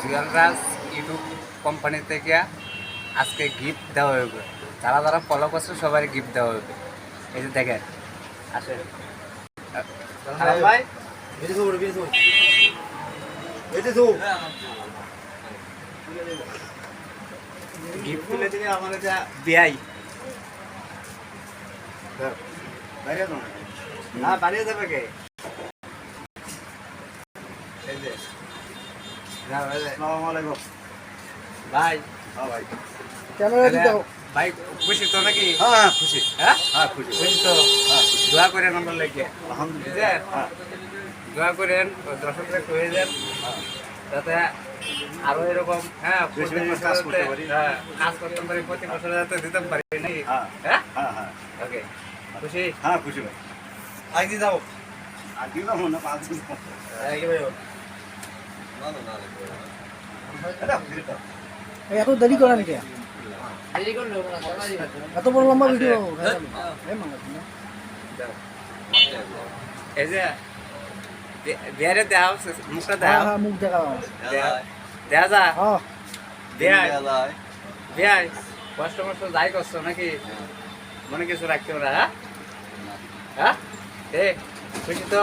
জুয়েল রাজ YouTube company থেকে আজকে gift দেওয়া হবে যারা যারা ফলো করছে সবাই গিফট দেওয়া হবে এই যে দেখেন আসে ভাই গিফট তুলে দিবে আমার এটা বিআই না বাড়িয়ে যাবে কে? এই যে। যে, ভাই। ক্যামেরা দিতে ভাই খুশি তো নাকি? হ্যাঁ খুশি। হ্যাঁ? হ্যাঁ খুশি। খুশি তো? দোয়া করেন আমরা লেগে। আলহামদুলিল্লাহ। হ্যাঁ। দোয়া করেন ও দর্শকরা কয়ে দেন। যাতে আরও এরকম হ্যাঁ কাজ করতে পারি। হ্যাঁ, কাজ করতে পারি প্রতি বছর যাতে দিতে পারি নাকি? হ্যাঁ। হ্যাঁ হ্যাঁ? হ্যাঁ। ওকে। খুশি? হ্যাঁ খুশি ভাই। আগে যাব আর কি যাব। না পাঁচ দিন এত দেরি করেন কে? এত বড় লম্বা ভিডিও বিহারে দেওয়া মুখটা হ্যাঁ দেওয়া হ্যাঁ মুখ দেখা দেয়া- দেয়া যা। হ্যাঁ। বিহাই কষ্ট কষ্ট যাই করছ নাকি? মনে কিছু রাখতে পারা হ্যাঁ? হ্যাঁ? এ খুশি তো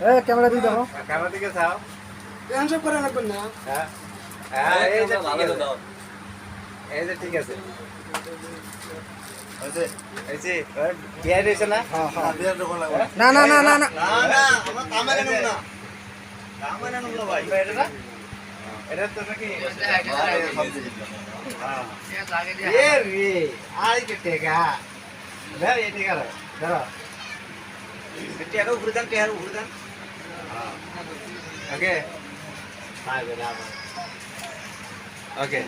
এ ক্যামেরা দিয়ে দেখো ক্যামেরা দিকে চাও হ্যাঁ। হ্যাঁ এই যে ঠিক আছে। এই যে ঠিক আছে। না? হ্যাঁ হ্যাঁ। না না। না না না না না। না না এটা তো নাকি এ রে আই কে টেকা। ধর এই টেকা ধর। ধর টেকা উপরে দেন টেকা উপরে দেন। ওকে ওকে